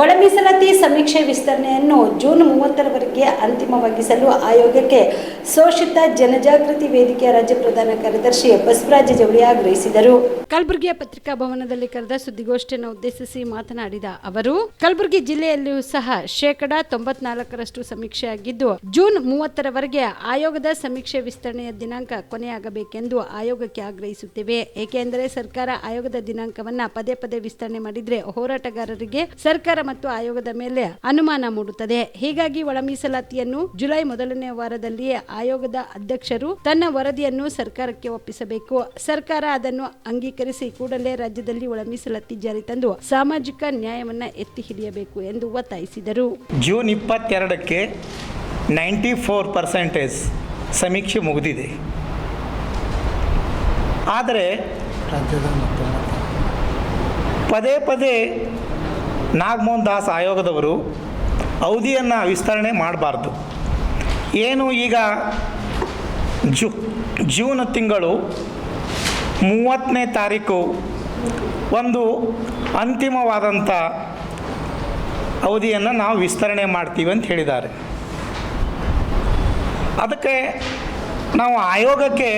ಒಳ ಮೀಸಲಾತಿ ಸಮೀಕ್ಷೆ ವಿಸ್ತರಣೆಯನ್ನು ಜೂನ್ ಮೂವತ್ತರವರೆಗೆ ಅಂತಿಮವಾಗಿಸಲು ಆಯೋಗಕ್ಕೆ ಶೋಷಿತ ಜನಜಾಗೃತಿ ವೇದಿಕೆಯ ರಾಜ್ಯ ಪ್ರಧಾನ ಕಾರ್ಯದರ್ಶಿ ಬಸವರಾಜ ಜವಳಿ ಆಗ್ರಹಿಸಿದರು. ಕಲಬುರಗಿಯ ಪತ್ರಿಕಾ ಭವನದಲ್ಲಿ ಕರೆದ ಸುದ್ದಿಗೋಷ್ಠಿಯನ್ನು ಉದ್ದೇಶಿಸಿ ಮಾತನಾಡಿದ ಅವರು, ಕಲಬುರಗಿ ಜಿಲ್ಲೆಯಲ್ಲಿಯೂ ಸಹ ಶೇಕಡಾ ತೊಂಬತ್ನಾಲ್ಕರಷ್ಟು ಸಮೀಕ್ಷೆಯಾಗಿದ್ದು, ಜೂನ್ ಮೂವತ್ತರವರೆಗೆ ಆಯೋಗದ ಸಮೀಕ್ಷೆ ವಿಸ್ತರಣೆಯ ದಿನಾಂಕ ಕೊನೆಯಾಗಬೇಕೆಂದು ಆಯೋಗಕ್ಕೆ ಆಗ್ರಹಿಸುತ್ತೇವೆ. ಏಕೆಂದರೆ ಸರ್ಕಾರ ಆಯೋಗದ ದಿನಾಂಕವನ್ನ ಪದೇ ಪದೇ ವಿಸ್ತರಣೆ ಮಾಡಿದ್ರೆ ಹೋರಾಟಗಾರರಿಗೆ ಸರ್ಕಾರ ಮತ್ತು ಆಯೋಗದ ಮೇಲೆ ಅನುಮಾನ ಮೂಡುತ್ತದೆ. ಹೀಗಾಗಿ ಒಳ ಮೀಸಲಾತಿಯನ್ನು ಜುಲೈ ಮೊದಲನೇ ವಾರದಲ್ಲಿ ಆಯೋಗದ ಅಧ್ಯಕ್ಷರು ತನ್ನ ವರದಿಯನ್ನು ಸರ್ಕಾರಕ್ಕೆ ಒಪ್ಪಿಸಬೇಕು. ಸರ್ಕಾರ ಅದನ್ನು ಅಂಗೀಕರಿಸಿ ಕೂಡಲೇ ರಾಜ್ಯದಲ್ಲಿ ಒಳ ಮೀಸಲಾತಿ ಜಾರಿ ತಂದು ಸಾಮಾಜಿಕ ನ್ಯಾಯವನ್ನ ಎತ್ತಿ ಹಿಡಿಯಬೇಕು ಎಂದು ಒತ್ತಾಯಿಸಿದರು. ಜೂನ್ ಇಪ್ಪತ್ತೆರಡಕ್ಕೆ ನೈಂಟಿ ಫೋರ್ ಪರ್ಸೆಂಟೇಜ್ ಸಮೀಕ್ಷೆ ಮುಗಿದಿದೆ. ಆದರೆ ಪದೇ ಪದೇ ನಾಗಮೋಹನ್ ದಾಸ್ ಆಯೋಗದವರು ಅವಧಿಯನ್ನು ವಿಸ್ತರಣೆ ಮಾಡಬಾರ್ದು. ಏನು ಈಗ ಜೂ, ಜೂನ್ ತಿಂಗಳು ಮೂವತ್ತನೇ ತಾರೀಕು ಒಂದು ಅಂತಿಮವಾದಂಥ ಅವಧಿಯನ್ನು ನಾವು ವಿಸ್ತರಣೆ ಮಾಡ್ತೀವಿ ಅಂತ ಹೇಳಿದ್ದಾರೆ. ಅದಕ್ಕೆ ನಾವು ಆಯೋಗಕ್ಕೆ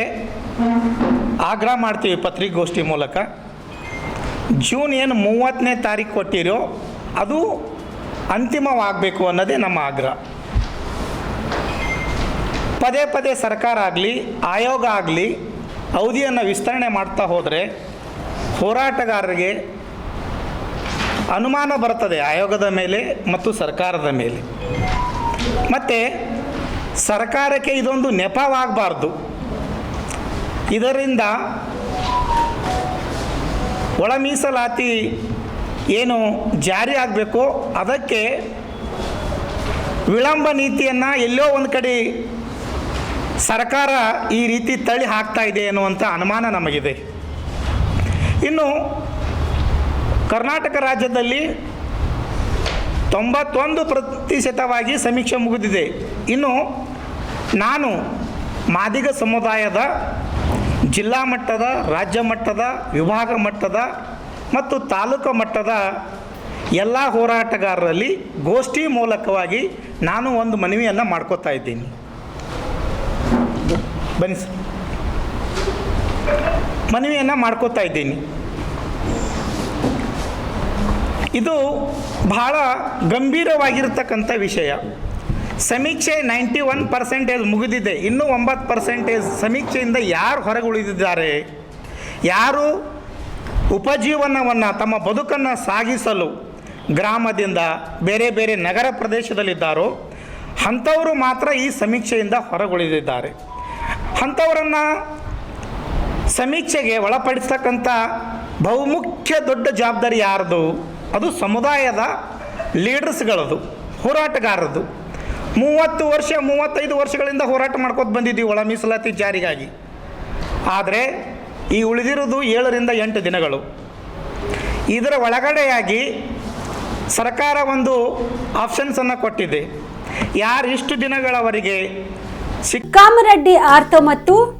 ಆಗ್ರಹ ಮಾಡ್ತೀವಿ ಪತ್ರಿಕಾಗೋಷ್ಠಿ ಮೂಲಕ. ಜೂನ್ ಏನು ಮೂವತ್ತನೇ ತಾರೀಕು ಕೊಟ್ಟಿರೋ, ಅದು ಅಂತಿಮವಾಗಬೇಕು ಅನ್ನೋದೇ ನಮ್ಮ ಆಗ್ರಹ. ಪದೇ ಪದೇ ಸರ್ಕಾರ ಆಗಲಿ, ಆಯೋಗ ಆಗಲಿ, ಅವಧಿಯನ್ನು ವಿಸ್ತರಣೆ ಮಾಡ್ತಾ ಹೋದರೆ ಹೋರಾಟಗಾರರಿಗೆ ಅನುಮಾನ ಬರ್ತದೆ ಆಯೋಗದ ಮೇಲೆ ಮತ್ತು ಸರ್ಕಾರದ ಮೇಲೆ. ಮತ್ತು ಸರ್ಕಾರಕ್ಕೆ ಇದೊಂದು ನೆಪವಾಗಬಾರ್ದು. ಇದರಿಂದ ಒಳ ಮೀಸಲಾತಿ ಏನು ಜಾರಿ ಆಗಬೇಕು ಅದಕ್ಕೆ ವಿಳಂಬ ನೀತಿಯನ್ನು ಎಲ್ಲೋ ಒಂದು ಕಡೆ ಸರ್ಕಾರ ಈ ರೀತಿ ತಳ್ಳಿ ಹಾಕ್ತಾ ಇದೆ ಅನ್ನುವಂಥ ಅನುಮಾನ ನಮಗಿದೆ. ಇನ್ನು ಕರ್ನಾಟಕ ರಾಜ್ಯದಲ್ಲಿ ತೊಂಬತ್ತೊಂದು ಪ್ರತಿಶತವಾಗಿ ಸಮೀಕ್ಷೆ ಮುಗಿದಿದೆ. ಇನ್ನು ನಾನು ಮಾದಿಗ ಸಮುದಾಯದ ಜಿಲ್ಲಾ ಮಟ್ಟದ, ರಾಜ್ಯ ಮಟ್ಟದ, ವಿಭಾಗ ಮಟ್ಟದ ಮತ್ತು ತಾಲೂಕು ಮಟ್ಟದ ಎಲ್ಲ ಹೋರಾಟಗಾರರಲ್ಲಿ ಗೋಷ್ಠಿ ಮೂಲಕವಾಗಿ ನಾನು ಒಂದು ಮನವಿಯನ್ನು ಮಾಡ್ಕೋತಾ ಇದ್ದೀನಿ. ಬನ್ನಿ ಸರ್. ಮನವಿಯನ್ನು ಮಾಡ್ಕೋತಾ ಇದ್ದೀನಿ. ಇದು ಬಹಳ ಗಂಭೀರವಾಗಿರತಕ್ಕಂಥ ವಿಷಯ. ಸಮೀಕ್ಷೆ ನೈಂಟಿ ಒನ್ ಪರ್ಸೆಂಟೇಜ್ ಮುಗಿದಿದೆ. ಇನ್ನೂ ಒಂಬತ್ತು ಪರ್ಸೆಂಟೇಜ್ ಸಮೀಕ್ಷೆಯಿಂದ ಯಾರು ಹೊರಗೆ ಉಳಿದಿದ್ದಾರೆ ಯಾರು ಉಪಜೀವನವನ್ನು ತಮ್ಮ ಬದುಕನ್ನು ಸಾಗಿಸಲು ಗ್ರಾಮದಿಂದ ಬೇರೆ ಬೇರೆ ನಗರ ಪ್ರದೇಶದಲ್ಲಿದ್ದಾರೋ, ಅಂಥವರು ಮಾತ್ರ ಈ ಸಮೀಕ್ಷೆಯಿಂದ ಹೊರಗುಳಿದಿದ್ದಾರೆ. ಅಂಥವರನ್ನು ಸಮೀಕ್ಷೆಗೆ ಒಳಪಡಿಸ್ತಕ್ಕಂಥ ಬಹುಮುಖ್ಯ ದೊಡ್ಡ ಜವಾಬ್ದಾರಿ ಯಾರದು? ಅದು ಸಮುದಾಯದ ಲೀಡರ್ಸ್ಗಳದು ಹೋರಾಟಗಾರರದು. ಮೂವತ್ತು ವರ್ಷ, ಮೂವತ್ತೈದು ವರ್ಷಗಳಿಂದ ಹೋರಾಟ ಮಾಡ್ಕೊತ ಬಂದಿದ್ದೀವಿ ಒಳ ಮೀಸಲಾತಿ ಜಾರಿಗಾಗಿ. ಆದರೆ ಈ ಉಳಿದಿರೋದು ಏಳರಿಂದ ಎಂಟು ದಿನಗಳು. ಇದರ ಒಳಗಡೆಯಾಗಿ ಸರ್ಕಾರ ಒಂದು ಆಪ್ಷನ್ಸನ್ನು ಕೊಟ್ಟಿದೆ. ಯಾರು ಇಷ್ಟು ದಿನಗಳವರೆಗೆ ಕಾಮರೆಡ್ಡಿ ಆರ್ಥೋ ಮತ್ತು